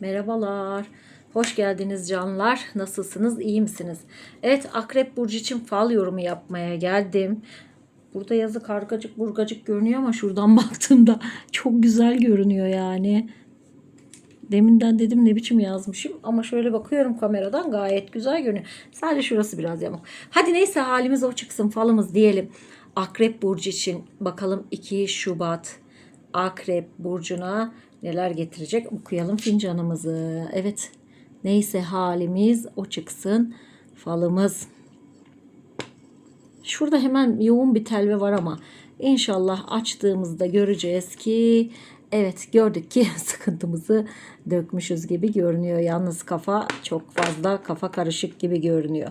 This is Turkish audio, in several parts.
Merhabalar. Hoş geldiniz canlar. Nasılsınız? İyi misiniz? Evet Akrep Burcu için fal yorumu yapmaya geldim. Burada yazı kargacık burgacık görünüyor ama şuradan baktığımda çok güzel görünüyor yani. Deminden dedim ne biçim yazmışım ama şöyle bakıyorum kameradan gayet güzel görünüyor. Sadece şurası biraz yamuk. Hadi neyse halimiz o çıksın falımız diyelim. Akrep Burcu için bakalım 2 Şubat Akrep Burcu'na neler getirecek okuyalım fincanımızı. Evet neyse halimiz o çıksın falımız. Şurada hemen yoğun bir telve var ama inşallah açtığımızda göreceğiz ki evet gördük ki sıkıntımızı dökmüşüz gibi görünüyor. Yalnız kafa çok fazla kafa karışık gibi görünüyor.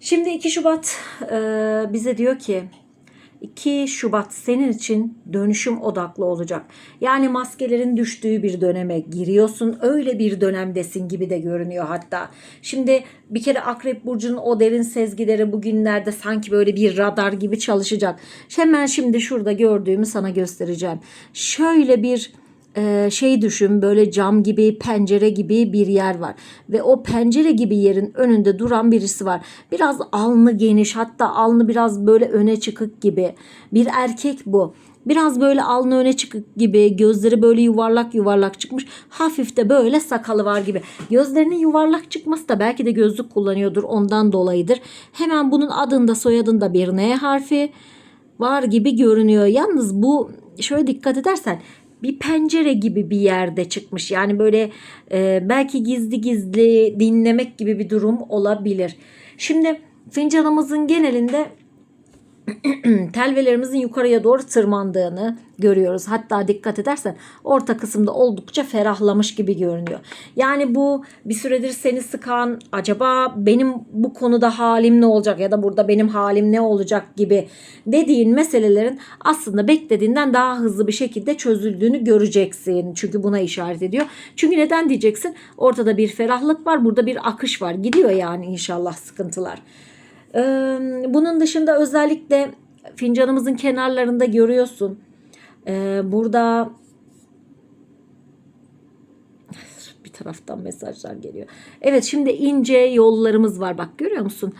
Şimdi 2 Şubat e, bize diyor ki 2 Şubat senin için dönüşüm odaklı olacak. Yani maskelerin düştüğü bir döneme giriyorsun. Öyle bir dönemdesin gibi de görünüyor hatta. Şimdi bir kere Akrep Burcu'nun o derin sezgileri bugünlerde sanki böyle bir radar gibi çalışacak. Hemen şimdi şurada gördüğümü sana göstereceğim. Şöyle bir e, şey düşün böyle cam gibi pencere gibi bir yer var ve o pencere gibi yerin önünde duran birisi var. Biraz alnı geniş hatta alnı biraz böyle öne çıkık gibi bir erkek bu. Biraz böyle alnı öne çıkık gibi gözleri böyle yuvarlak yuvarlak çıkmış hafif de böyle sakalı var gibi. Gözlerinin yuvarlak çıkması da belki de gözlük kullanıyordur ondan dolayıdır. Hemen bunun adında soyadında bir N harfi var gibi görünüyor. Yalnız bu şöyle dikkat edersen bir pencere gibi bir yerde çıkmış. Yani böyle e, belki gizli gizli dinlemek gibi bir durum olabilir. Şimdi fincanımızın genelinde telvelerimizin yukarıya doğru tırmandığını görüyoruz. Hatta dikkat edersen orta kısımda oldukça ferahlamış gibi görünüyor. Yani bu bir süredir seni sıkan acaba benim bu konuda halim ne olacak ya da burada benim halim ne olacak gibi dediğin meselelerin aslında beklediğinden daha hızlı bir şekilde çözüldüğünü göreceksin. Çünkü buna işaret ediyor. Çünkü neden diyeceksin? Ortada bir ferahlık var, burada bir akış var. Gidiyor yani inşallah sıkıntılar. Bunun dışında özellikle fincanımızın kenarlarında görüyorsun. Burada bir taraftan mesajlar geliyor. Evet şimdi ince yollarımız var bak görüyor musun?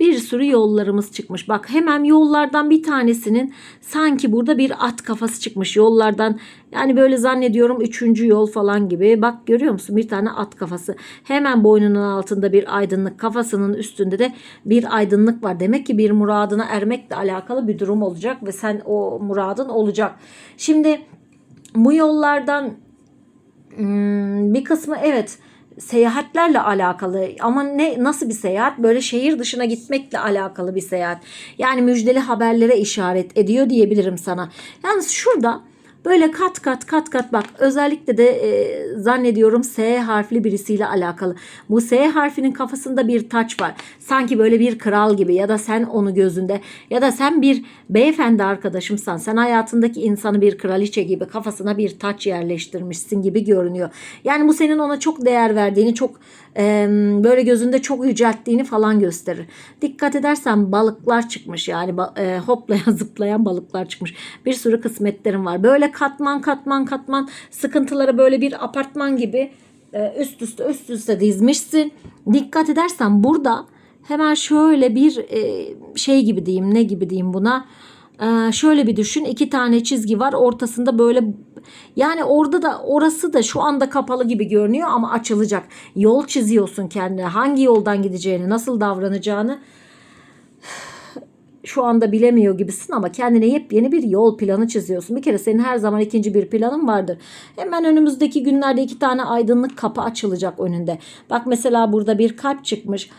Bir sürü yollarımız çıkmış. Bak hemen yollardan bir tanesinin sanki burada bir at kafası çıkmış. Yollardan yani böyle zannediyorum üçüncü yol falan gibi. Bak görüyor musun bir tane at kafası. Hemen boynunun altında bir aydınlık kafasının üstünde de bir aydınlık var. Demek ki bir muradına ermekle alakalı bir durum olacak ve sen o muradın olacak. Şimdi bu yollardan hmm, bir kısmı evet seyahatlerle alakalı ama ne nasıl bir seyahat? Böyle şehir dışına gitmekle alakalı bir seyahat. Yani müjdeli haberlere işaret ediyor diyebilirim sana. Yalnız şurada Böyle kat kat kat kat bak özellikle de e, zannediyorum S harfli birisiyle alakalı. Bu S harfinin kafasında bir taç var. Sanki böyle bir kral gibi ya da sen onu gözünde ya da sen bir beyefendi arkadaşımsan sen hayatındaki insanı bir kraliçe gibi kafasına bir taç yerleştirmişsin gibi görünüyor. Yani bu senin ona çok değer verdiğini çok e, böyle gözünde çok yücelttiğini falan gösterir. Dikkat edersen balıklar çıkmış yani e, hoplayan zıplayan balıklar çıkmış. Bir sürü kısmetlerin var. Böyle katman katman katman sıkıntıları böyle bir apartman gibi e, üst üste üst üste dizmişsin. Dikkat edersen burada hemen şöyle bir e, şey gibi diyeyim ne gibi diyeyim buna. Ee, şöyle bir düşün iki tane çizgi var ortasında böyle yani orada da orası da şu anda kapalı gibi görünüyor ama açılacak. Yol çiziyorsun kendine hangi yoldan gideceğini nasıl davranacağını şu anda bilemiyor gibisin ama kendine yepyeni bir yol planı çiziyorsun. Bir kere senin her zaman ikinci bir planın vardır. Hemen önümüzdeki günlerde iki tane aydınlık kapı açılacak önünde. Bak mesela burada bir kalp çıkmış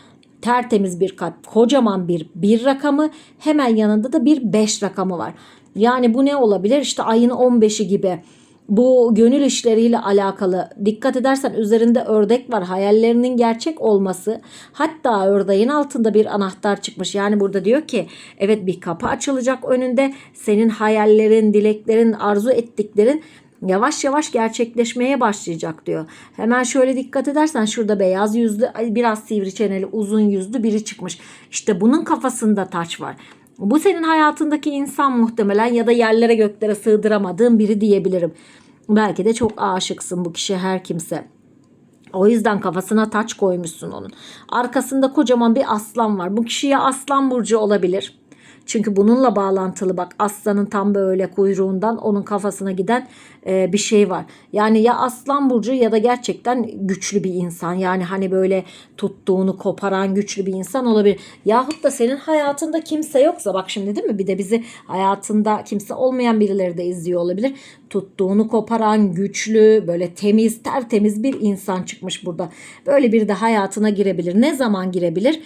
tertemiz bir kalp, kocaman bir bir rakamı, hemen yanında da bir beş rakamı var. Yani bu ne olabilir? İşte ayın 15'i gibi. Bu gönül işleriyle alakalı dikkat edersen üzerinde ördek var hayallerinin gerçek olması hatta ördeğin altında bir anahtar çıkmış yani burada diyor ki evet bir kapı açılacak önünde senin hayallerin dileklerin arzu ettiklerin yavaş yavaş gerçekleşmeye başlayacak diyor. Hemen şöyle dikkat edersen şurada beyaz yüzlü biraz sivri çeneli uzun yüzlü biri çıkmış. İşte bunun kafasında taç var. Bu senin hayatındaki insan muhtemelen ya da yerlere göklere sığdıramadığın biri diyebilirim. Belki de çok aşıksın bu kişi her kimse. O yüzden kafasına taç koymuşsun onun. Arkasında kocaman bir aslan var. Bu kişiye aslan burcu olabilir. Çünkü bununla bağlantılı bak aslanın tam böyle kuyruğundan onun kafasına giden e, bir şey var. Yani ya aslan burcu ya da gerçekten güçlü bir insan. Yani hani böyle tuttuğunu koparan güçlü bir insan olabilir. Yahut da senin hayatında kimse yoksa bak şimdi değil mi? Bir de bizi hayatında kimse olmayan birileri de izliyor olabilir. Tuttuğunu koparan güçlü böyle temiz tertemiz bir insan çıkmış burada. Böyle biri de hayatına girebilir. Ne zaman girebilir?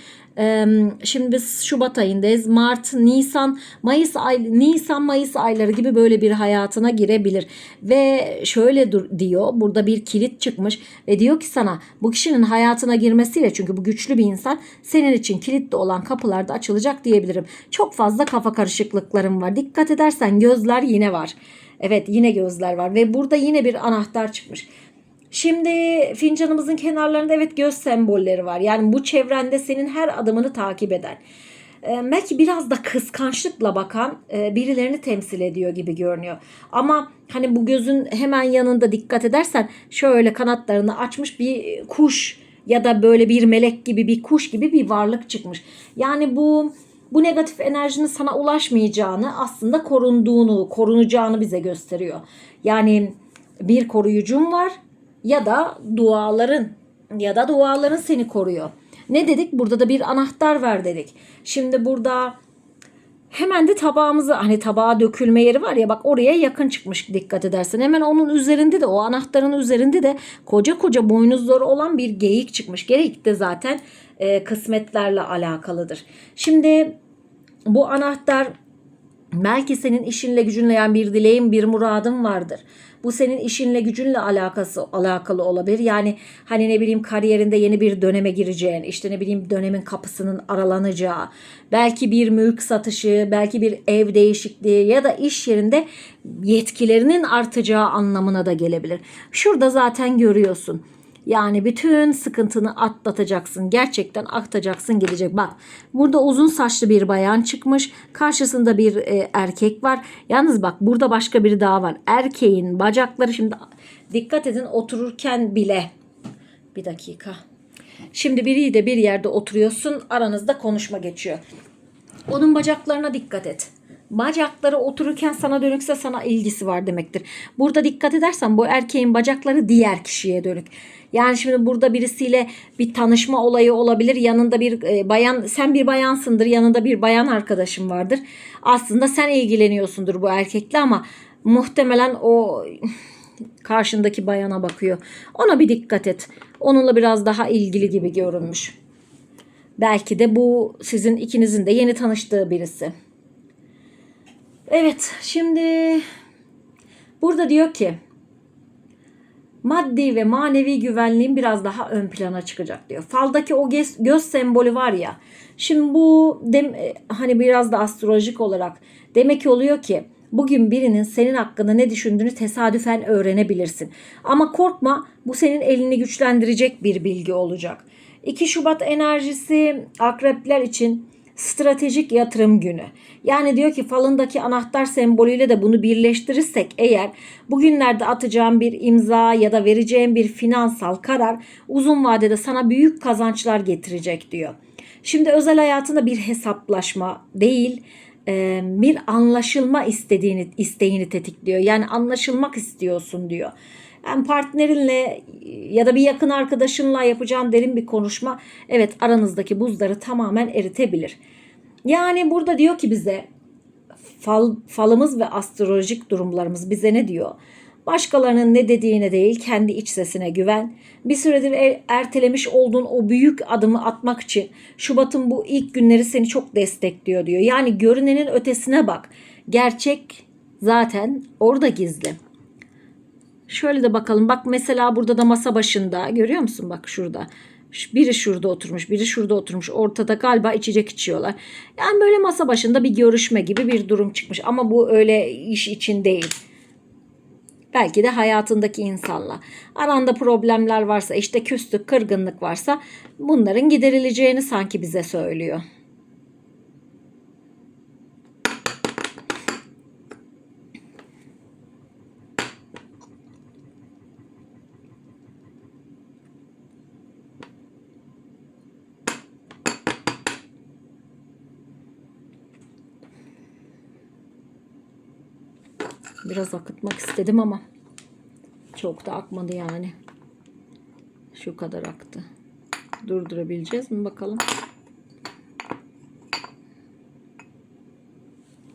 Şimdi biz Şubat ayındayız. Mart, Nisan, Mayıs ay Nisan Mayıs ayları gibi böyle bir hayatına girebilir. Ve şöyle dur, diyor. Burada bir kilit çıkmış ve diyor ki sana bu kişinin hayatına girmesiyle çünkü bu güçlü bir insan senin için kilitli olan kapılar da açılacak diyebilirim. Çok fazla kafa karışıklıklarım var. Dikkat edersen gözler yine var. Evet yine gözler var ve burada yine bir anahtar çıkmış. Şimdi fincanımızın kenarlarında evet göz sembolleri var. Yani bu çevrende senin her adımını takip eden. E, belki biraz da kıskançlıkla bakan e, birilerini temsil ediyor gibi görünüyor. Ama hani bu gözün hemen yanında dikkat edersen şöyle kanatlarını açmış bir kuş ya da böyle bir melek gibi bir kuş gibi bir varlık çıkmış. Yani bu bu negatif enerjinin sana ulaşmayacağını aslında korunduğunu, korunacağını bize gösteriyor. Yani bir koruyucun var ya da duaların ya da duaların seni koruyor. Ne dedik? Burada da bir anahtar ver dedik. Şimdi burada hemen de tabağımızı hani tabağa dökülme yeri var ya bak oraya yakın çıkmış dikkat edersen. Hemen onun üzerinde de o anahtarın üzerinde de koca koca boynuzları olan bir geyik çıkmış. Geyik de zaten e, kısmetlerle alakalıdır. Şimdi bu anahtar belki senin işinle gücünle yani bir dileğin bir muradın vardır. Bu senin işinle gücünle alakası alakalı olabilir. Yani hani ne bileyim kariyerinde yeni bir döneme gireceğin, işte ne bileyim dönemin kapısının aralanacağı, belki bir mülk satışı, belki bir ev değişikliği ya da iş yerinde yetkilerinin artacağı anlamına da gelebilir. Şurada zaten görüyorsun. Yani bütün sıkıntını atlatacaksın. Gerçekten aktacaksın gelecek. Bak burada uzun saçlı bir bayan çıkmış. Karşısında bir e, erkek var. Yalnız bak burada başka biri daha var. Erkeğin bacakları şimdi dikkat edin otururken bile. Bir dakika. Şimdi biriyle bir yerde oturuyorsun. Aranızda konuşma geçiyor. Onun bacaklarına dikkat et. Bacakları otururken sana dönükse sana ilgisi var demektir. Burada dikkat edersen bu erkeğin bacakları diğer kişiye dönük. Yani şimdi burada birisiyle bir tanışma olayı olabilir. Yanında bir e, bayan sen bir bayansındır. Yanında bir bayan arkadaşın vardır. Aslında sen ilgileniyorsundur bu erkekle ama muhtemelen o karşındaki bayana bakıyor. Ona bir dikkat et. Onunla biraz daha ilgili gibi görünmüş. Belki de bu sizin ikinizin de yeni tanıştığı birisi. Evet, şimdi burada diyor ki maddi ve manevi güvenliğin biraz daha ön plana çıkacak diyor. Faldaki o göz, göz sembolü var ya. Şimdi bu dem, hani biraz da astrolojik olarak demek ki oluyor ki bugün birinin senin hakkında ne düşündüğünü tesadüfen öğrenebilirsin. Ama korkma bu senin elini güçlendirecek bir bilgi olacak. 2 Şubat enerjisi akrepler için stratejik yatırım günü. Yani diyor ki falındaki anahtar sembolüyle de bunu birleştirirsek eğer bugünlerde atacağım bir imza ya da vereceğim bir finansal karar uzun vadede sana büyük kazançlar getirecek diyor. Şimdi özel hayatında bir hesaplaşma değil bir anlaşılma istediğini isteğini tetikliyor. Yani anlaşılmak istiyorsun diyor. Yani partnerinle ya da bir yakın arkadaşınla yapacağın derin bir konuşma evet aranızdaki buzları tamamen eritebilir. Yani burada diyor ki bize fal, falımız ve astrolojik durumlarımız bize ne diyor? Başkalarının ne dediğine değil kendi iç sesine güven. Bir süredir er, ertelemiş olduğun o büyük adımı atmak için Şubat'ın bu ilk günleri seni çok destekliyor diyor. Yani görünenin ötesine bak. Gerçek zaten orada gizli. Şöyle de bakalım. Bak mesela burada da masa başında görüyor musun? Bak şurada. Biri şurada oturmuş, biri şurada oturmuş. Ortada galiba içecek içiyorlar. Yani böyle masa başında bir görüşme gibi bir durum çıkmış. Ama bu öyle iş için değil. Belki de hayatındaki insanla. Aranda problemler varsa, işte küslük, kırgınlık varsa bunların giderileceğini sanki bize söylüyor. Biraz akıtmak istedim ama çok da akmadı yani. Şu kadar aktı. Durdurabileceğiz mi bakalım.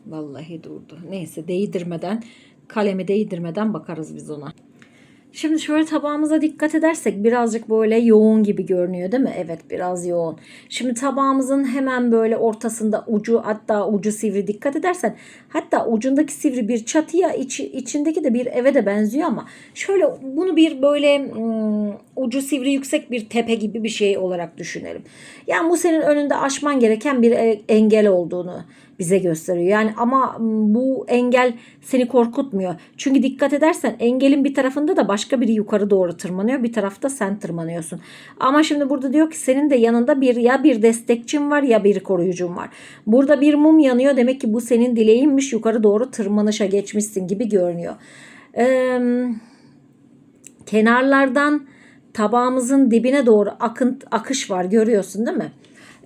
Vallahi durdu. Neyse değdirmeden, kalemi değdirmeden bakarız biz ona. Şimdi şöyle tabağımıza dikkat edersek birazcık böyle yoğun gibi görünüyor değil mi? Evet biraz yoğun. Şimdi tabağımızın hemen böyle ortasında ucu hatta ucu sivri dikkat edersen hatta ucundaki sivri bir çatıya içi, içindeki de bir eve de benziyor ama şöyle bunu bir böyle hmm, ucu sivri yüksek bir tepe gibi bir şey olarak düşünelim. Yani bu senin önünde aşman gereken bir e- engel olduğunu bize gösteriyor. Yani ama bu engel seni korkutmuyor. Çünkü dikkat edersen engelin bir tarafında da başka biri yukarı doğru tırmanıyor. Bir tarafta sen tırmanıyorsun. Ama şimdi burada diyor ki senin de yanında bir ya bir destekçin var ya bir koruyucun var. Burada bir mum yanıyor. Demek ki bu senin dileğinmiş. Yukarı doğru tırmanışa geçmişsin gibi görünüyor. Eee kenarlardan tabağımızın dibine doğru akınt akış var görüyorsun değil mi?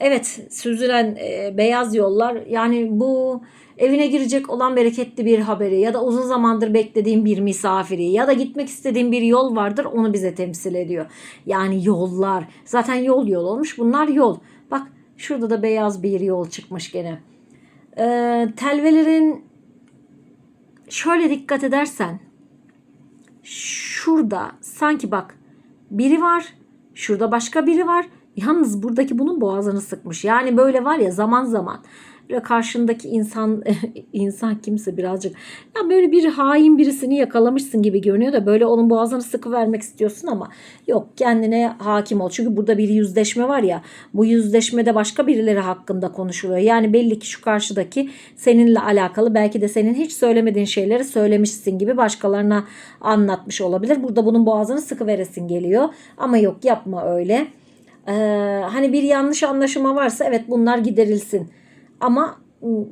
Evet süzülen e, beyaz yollar yani bu evine girecek olan bereketli bir haberi ya da uzun zamandır beklediğin bir misafiri ya da gitmek istediğin bir yol vardır onu bize temsil ediyor. Yani yollar zaten yol yol olmuş bunlar yol. Bak şurada da beyaz bir yol çıkmış gene. Ee, telvelerin şöyle dikkat edersen şurada sanki bak biri var. Şurada başka biri var. Yalnız buradaki bunun boğazını sıkmış. Yani böyle var ya zaman zaman böyle karşındaki insan insan kimse birazcık ya böyle bir hain birisini yakalamışsın gibi görünüyor da böyle onun boğazını sıkı vermek istiyorsun ama yok kendine hakim ol. Çünkü burada bir yüzleşme var ya bu yüzleşmede başka birileri hakkında konuşuluyor. Yani belli ki şu karşıdaki seninle alakalı belki de senin hiç söylemediğin şeyleri söylemişsin gibi başkalarına anlatmış olabilir. Burada bunun boğazını sıkı veresin geliyor ama yok yapma öyle. Ee, hani bir yanlış anlaşılma varsa evet bunlar giderilsin. Ama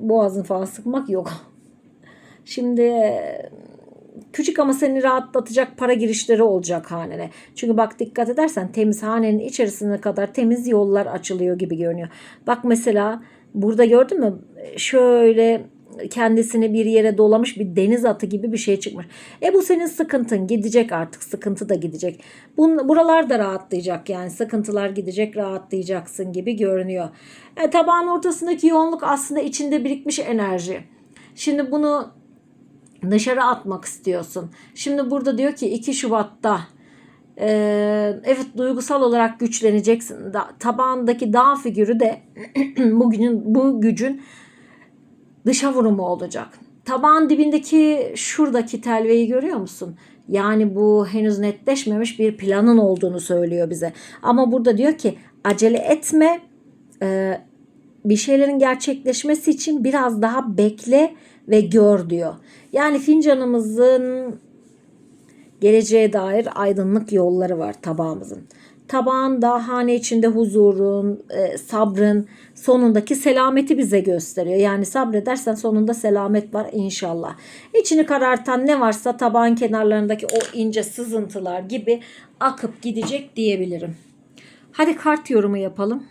boğazını falan sıkmak yok. Şimdi küçük ama seni rahatlatacak para girişleri olacak hanene. Çünkü bak dikkat edersen temiz hanenin içerisine kadar temiz yollar açılıyor gibi görünüyor. Bak mesela burada gördün mü şöyle kendisini bir yere dolamış bir deniz atı gibi bir şey çıkmış. E bu senin sıkıntın gidecek artık sıkıntı da gidecek. Bun, buralar da rahatlayacak yani sıkıntılar gidecek rahatlayacaksın gibi görünüyor. E, tabağın ortasındaki yoğunluk aslında içinde birikmiş enerji. Şimdi bunu dışarı atmak istiyorsun. Şimdi burada diyor ki 2 Şubat'ta e, evet duygusal olarak güçleneceksin. Da, tabağındaki dağ figürü de bugünün bu gücün dışa vurumu olacak. Tabağın dibindeki şuradaki telveyi görüyor musun? Yani bu henüz netleşmemiş bir planın olduğunu söylüyor bize. Ama burada diyor ki acele etme. Ee, bir şeylerin gerçekleşmesi için biraz daha bekle ve gör diyor. Yani fincanımızın geleceğe dair aydınlık yolları var tabağımızın. Tabağın da hane içinde huzurun, e, sabrın, sonundaki selameti bize gösteriyor. Yani sabredersen sonunda selamet var inşallah. İçini karartan ne varsa tabağın kenarlarındaki o ince sızıntılar gibi akıp gidecek diyebilirim. Hadi kart yorumu yapalım.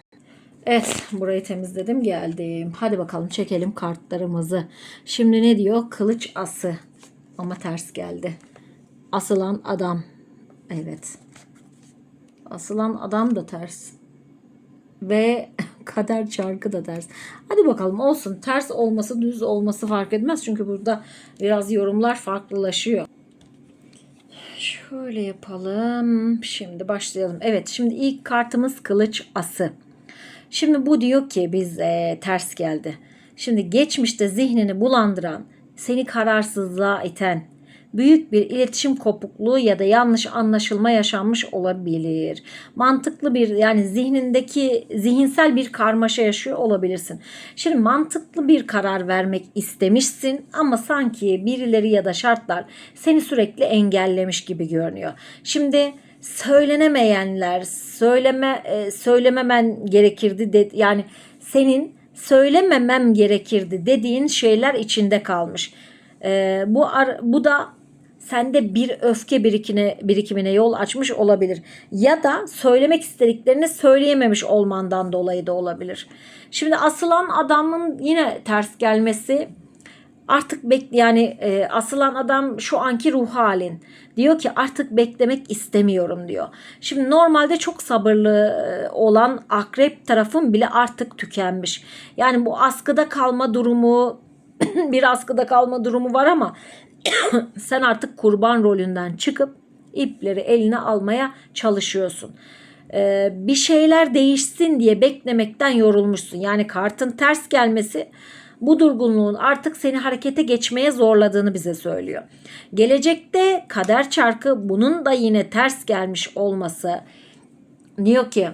Evet burayı temizledim geldim. Hadi bakalım çekelim kartlarımızı. Şimdi ne diyor? Kılıç ası. Ama ters geldi. Asılan adam. Evet. Asılan adam da ters. Ve kader çarkı da ters. Hadi bakalım olsun. Ters olması düz olması fark etmez. Çünkü burada biraz yorumlar farklılaşıyor. Şöyle yapalım. Şimdi başlayalım. Evet şimdi ilk kartımız kılıç ası. Şimdi bu diyor ki biz e, ters geldi. Şimdi geçmişte zihnini bulandıran, seni kararsızlığa iten, büyük bir iletişim kopukluğu ya da yanlış anlaşılma yaşanmış olabilir. Mantıklı bir yani zihnindeki zihinsel bir karmaşa yaşıyor olabilirsin. Şimdi mantıklı bir karar vermek istemişsin ama sanki birileri ya da şartlar seni sürekli engellemiş gibi görünüyor. Şimdi söylenemeyenler, söyleme e, söylememen gerekirdi de, yani senin söylememem gerekirdi dediğin şeyler içinde kalmış. E, bu ar, bu da sende bir öfke birikine, birikimine yol açmış olabilir. Ya da söylemek istediklerini söyleyememiş olmandan dolayı da olabilir. Şimdi asılan adamın yine ters gelmesi Artık bek yani e, asılan adam şu anki ruh halin. Diyor ki artık beklemek istemiyorum diyor. Şimdi normalde çok sabırlı e, olan akrep tarafın bile artık tükenmiş. Yani bu askıda kalma durumu bir askıda kalma durumu var ama sen artık kurban rolünden çıkıp ipleri eline almaya çalışıyorsun. Ee, bir şeyler değişsin diye beklemekten yorulmuşsun. Yani kartın ters gelmesi bu durgunluğun artık seni harekete geçmeye zorladığını bize söylüyor. Gelecekte kader çarkı bunun da yine ters gelmiş olması diyor ki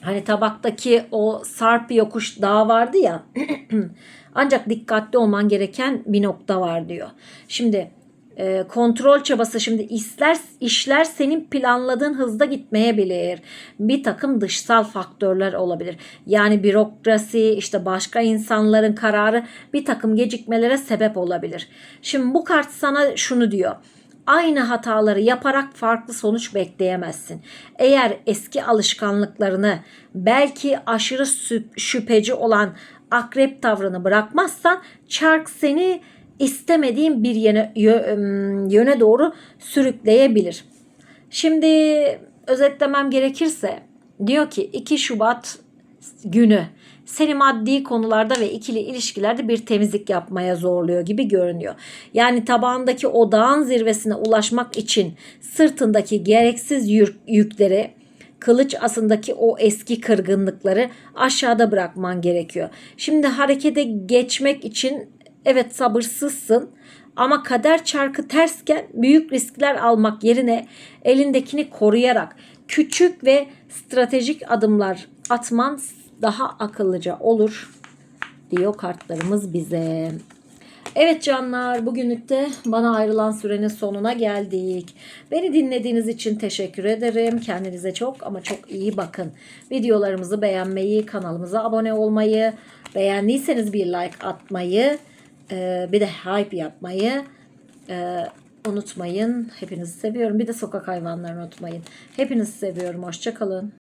hani tabaktaki o sarp yokuş dağ vardı ya ancak dikkatli olman gereken bir nokta var diyor. Şimdi e, kontrol çabası şimdi işler, işler senin planladığın hızda gitmeyebilir. Bir takım dışsal faktörler olabilir. Yani bürokrasi işte başka insanların kararı bir takım gecikmelere sebep olabilir. Şimdi bu kart sana şunu diyor aynı hataları yaparak farklı sonuç bekleyemezsin. Eğer eski alışkanlıklarını belki aşırı şüpheci olan akrep tavrını bırakmazsan çark seni istemediğin bir yöne, yöne doğru sürükleyebilir. Şimdi özetlemem gerekirse diyor ki 2 Şubat günü seni maddi konularda ve ikili ilişkilerde bir temizlik yapmaya zorluyor gibi görünüyor. Yani tabağındaki o dağın zirvesine ulaşmak için sırtındaki gereksiz yük- yükleri kılıç asındaki o eski kırgınlıkları aşağıda bırakman gerekiyor. Şimdi harekete geçmek için evet sabırsızsın ama kader çarkı tersken büyük riskler almak yerine elindekini koruyarak küçük ve stratejik adımlar atman daha akıllıca olur diyor kartlarımız bize. Evet canlar bugünlük de bana ayrılan sürenin sonuna geldik. Beni dinlediğiniz için teşekkür ederim. Kendinize çok ama çok iyi bakın. Videolarımızı beğenmeyi, kanalımıza abone olmayı, beğendiyseniz bir like atmayı, e, bir de hype yapmayı e, unutmayın. Hepinizi seviyorum. Bir de sokak hayvanlarını unutmayın. Hepinizi seviyorum. Hoşçakalın.